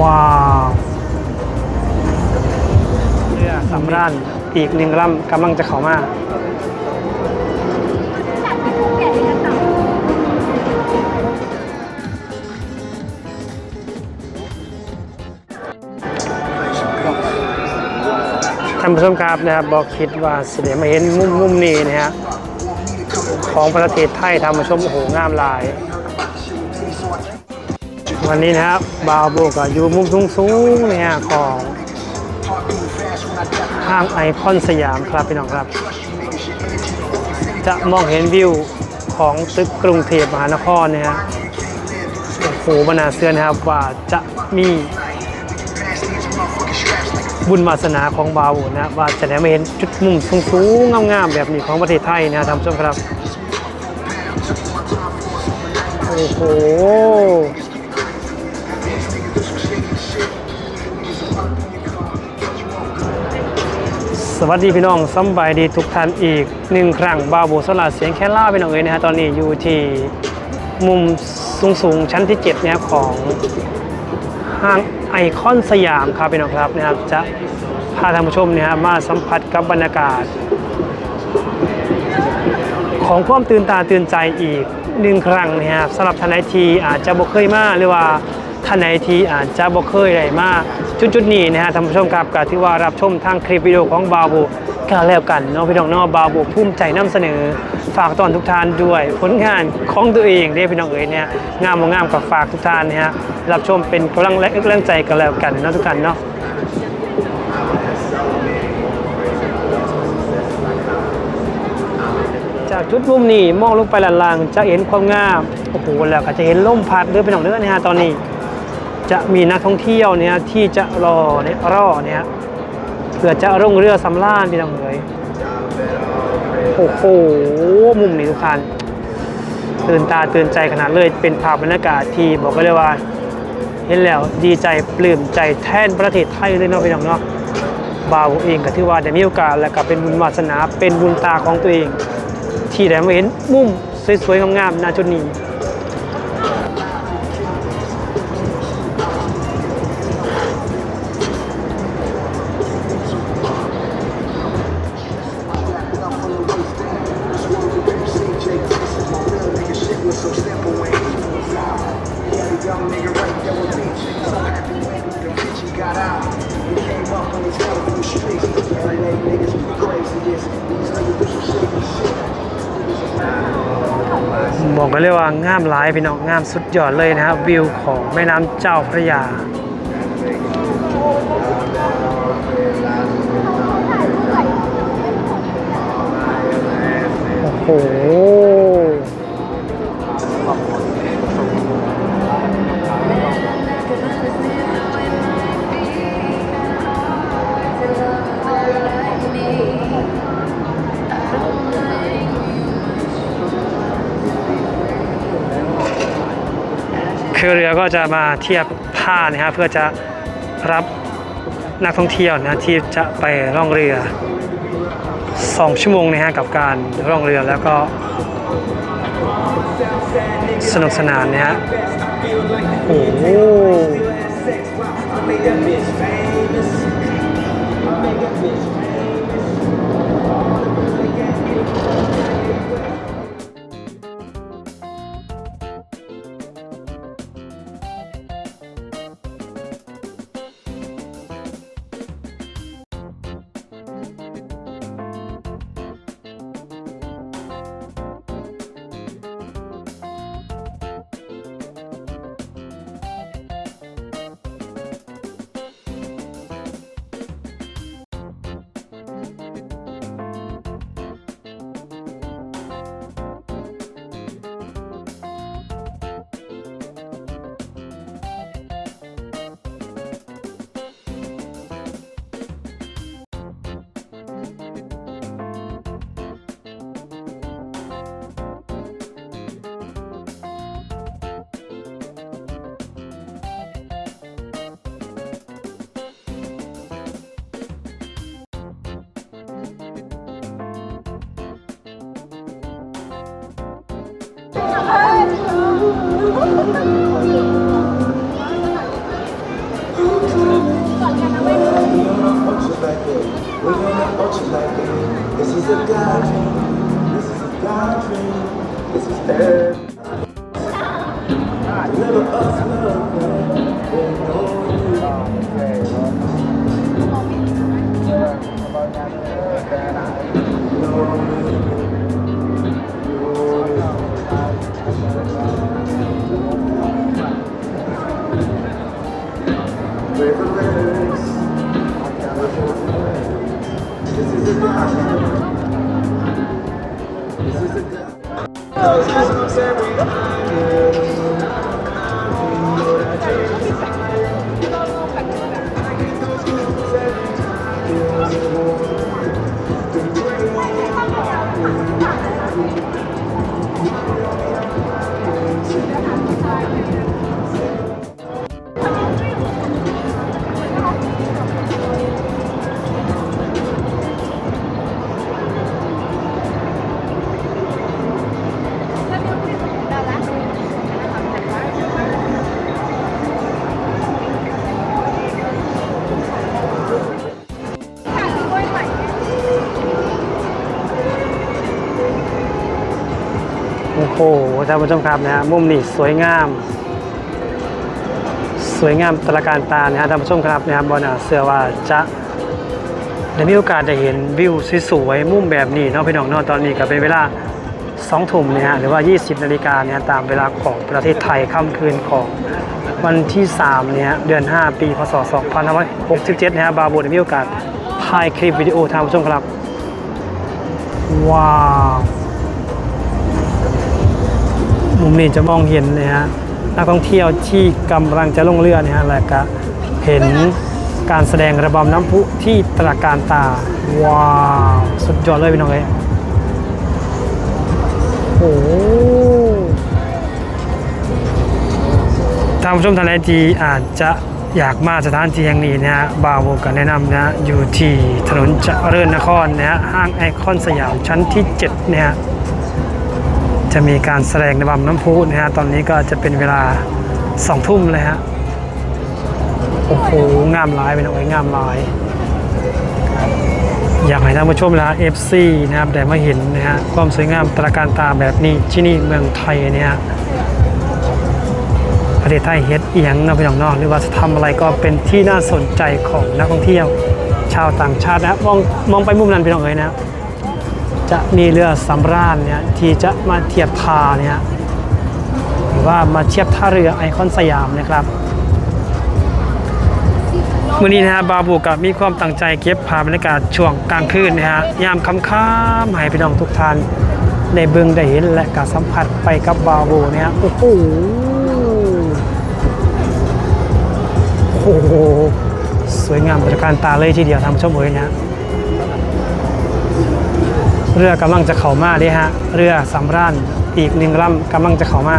ว้าวเรือสำราญอีกหนึ่งลำกำลังจะเข้ามาท่านผู้ชมครับนะครับบอกคิดว่าเสด็มาเห็นมุมมุมนี้นะฮะของประเทศไทยทำมาชมโอ้โหงามลาย วันนี้นะครับบาวโบก็อยู่มุมสูงสูงๆนะฮะของห้างไอคอนสยามครับพี่น้องครับ จะมองเห็นวิวของตึกกรุงเทพมหานครนะฮะโอ้โหบรรณาเสือนะครับว่าจะมีบุญวาสนาของบาวโบนะว่าจะได้มาเห็นจุดมุมสูงสูงๆงามๆแบบนี้ของประเทศไทยนะท่านผู้ชมครับโอ้โห วัสดีพี่น้องสบายดีทุกท่านอีกหนึ่งครั้งบาโบสลาเสียงแค่ล่าพี่น้องเอ๋ยนะฮะตอนนี้อยู่ที่มุมสูงสูงชั้นที่7นะครับของห้างไอคอนสยามครับพี่น้องครับนะครับจะพาท่านผู้ชมเนี่ยมาสัมผัสกับบรรยากาศ ของความตื่นตาตื่นใจอีกหนึ่งครั้งนะครับสำหรับท่านไหนที่อาจจะบ่เคยมาหรือว่า ท่านไหนที่อาจจะบ่เคยได้มาจุดจุดนี้นะฮะท่านผู้ชมครับก็ถือว่ารับชมทางคลิปวิดีโอของบาบูก็แล้วกันเนาะพี่น้องเนาะบาบูภูมิใจนำเสนอ ฝากตอนทุกท่านด้วย ผลงานของตัวเองเด้พี่น้องเอ๋ยเนี่ยงามบ่งามกับฝากทุกท่านนะฮะรับชมเป็นกำลังแรงแรงใจกันแล้วกันเนาะทุกท่านเนาะจากจุดมุมนี้มองลงไปหลังๆจะเห็นความงาม โอ้โห แล้วก็จะเห็นลมพัดเรือไปหนองเรือนะฮะตอนนี้ จะมีนักท่องเที่ยวเนี่ยที่จะรอเนี่ยรอเนี่ยเพื่อจะลงเรือสำราญพี่น้องเอ๋ยโอ้โหมุมนี้ทุกท่านตื่นตาตื่นใจขนาดเลยเป็นภาพบรรยากาศที่บอกก็เลยว่า เห็นแล้วดีใจปลื้มใจแทนประเทศไทยเลยเนาะพี่น้องเนาะบ่าวเองก็ถือว่าได้มีโอกาสและก็เป็นบุญวาสนาเป็นบุญตาของตัวเอง ที่ได้มาเห็นมุมสวยๆงามๆณจุดนี้ามหลายพี่น้องงามสุดยอดเลยนะครับวิวของแม่น้ำเจ้าพระยาโอ้โห คือเรือก็จะมาเทียบผ่านะครับเพื่อจะรับนักท่องเที่ยวนะที่จะไปล่องเรือ 2 ชั่วโมงนะฮะกับการล่องเรือแล้วก็ สนุกสนานนะฮะโอ้โห This is a God dream. This is a God dream. This is everything. ท่านผู้ชมครับนะฮะมุมนี้สวยงาม สวยงามตระการตานะฮะท่านผู้ชมครับนะครับบอนาเสือว่าจะได้มีโอกาสได้เห็นวิวสวยๆมุมแบบนี้เนาะพี่น้องเนาะตอนนี้ก็เป็นเวลา2ทุ่มนะฮะหรือว่า 20 นาฬิกาเนี่ยตามเวลาของประเทศไทยค่ำคืนของวันที่3เนี่ยเดือน 5 ปีพศ2567นะฮะบาบูได้มีโอกาสถ่ายคลิปวิดีโอท่านผู้ชมครับว้าว มุมนี้จะมองเห็นนะฮะนักท่องเที่ยวที่กำลังจะลงเรือนะฮะแล้วก็เห็นการแสดงระบำน้ำพุที่ตระการตา ว้าว สุดยอดเลยพี่น้องเอ้ยโอ้ท่านผู้ชมท่านใดที่อาจจะอยากมาสถานที่แห่งนี้นะฮะบาวโวกันแนะนำนะฮะอยู่ที่ถนนเจริญนครนะฮะห้างไอคอนสยามชั้นที่7นี่ยฮะ จะมีการแสดงระบำน้ำพุนะฮะตอนนี้ก็จะเป็นเวลาสองทุ่มเลยฮะโอ้โหงามหลายเป็นอาไว้งามหลาย อยากให้ท่านผู้ชมนะ FC นะครับได้มาเห็นนะฮะความสวยงามตระการตาแบบนี้ที่นี่เมืองไทยเนี่ยประเทศไทยเฮ็ดเอียงนะพี่น้องนอกหรือว่าจะทำอะไรก็เป็นที่น่าสนใจของนักท่องเที่ยว ชาวต่างชาตินะมองมองไปมุมนั้นพี่น้องเอ้ยนะ จะมีเรือสำราญเนี่ยที่จะมาเทียบท่าเนี่ยหรือว่ามาเทียบท่าเรือไอคอนสยามนะครับวันนี้นะฮะบาบูกับมีความตั้งใจเก็บภาพบรรยากาศช่วงกลางคืนนะฮะยามค่ำๆให้พี่น้องทุกท่านในเบื้องได้เห็นและการสัมผัสไปกับบาบูเนี่ยโอ้โหโอ้โหสวยงามตระการตาเลยทีเดียวทำชมเอ๋ยนะ เรือกำลังจะเข้ามาด้ฮะ เรือสำราญอีกหนึ่งลำกำลังจะเข้ามา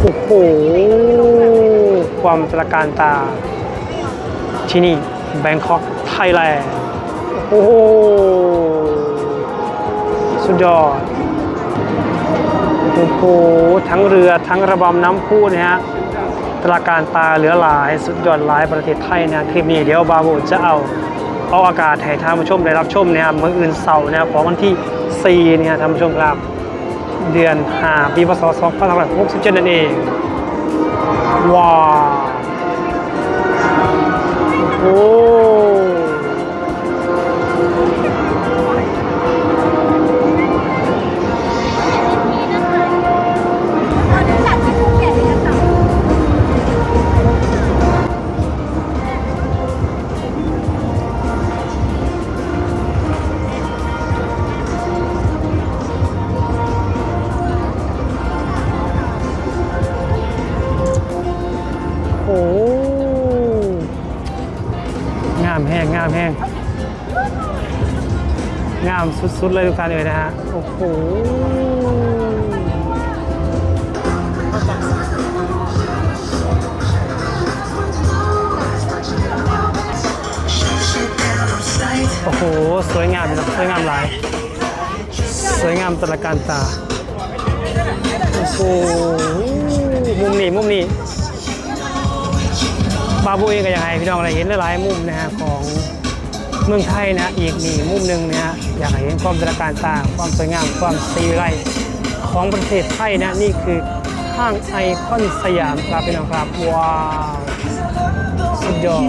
โอ้โหความตระการตา ที่นี่แบงคอกไทยแลนด์โอ้โหสุดยอดโอ้โหทั้งเรือทั้งระบำน้ำพุนี่ยฮะตระการตาเหลือหลายสุดยอดหลายประเทศไทยเนี่ยคลิปนี้เดี๋ยวบาโบจะเอา เอาอากาศให้ท่านผู้ชมได้รับชมเนี่ยเมื่ออื่นเสาร์เนี่ยของวันที่4เนี่ยท่านผู้ชมครับ เดือน5ปีพศ2567นั่นเองว้าวโอ้ามแห้งงามแห้งงามสุดๆเลยทุกท่านเลยนะฮะ โอ้โหโอ้โห สวยงามนะสวยงามหลาย สวยงามตระการตา โอ้โห มุมนี้มุมนี้บาบูเองก็ยากให้พี่น้องอะได้เห็นหลายๆมุมนะฮะของ เมืองไทยนะอีกนี่มุมหนึ่งนะอยากให้เห็นความตระการตาความสวยงามความสีไรของประเทศไทยนะนี่คือห้างไอคอนสยามครับพี่น้องครับว้าวสุดยอด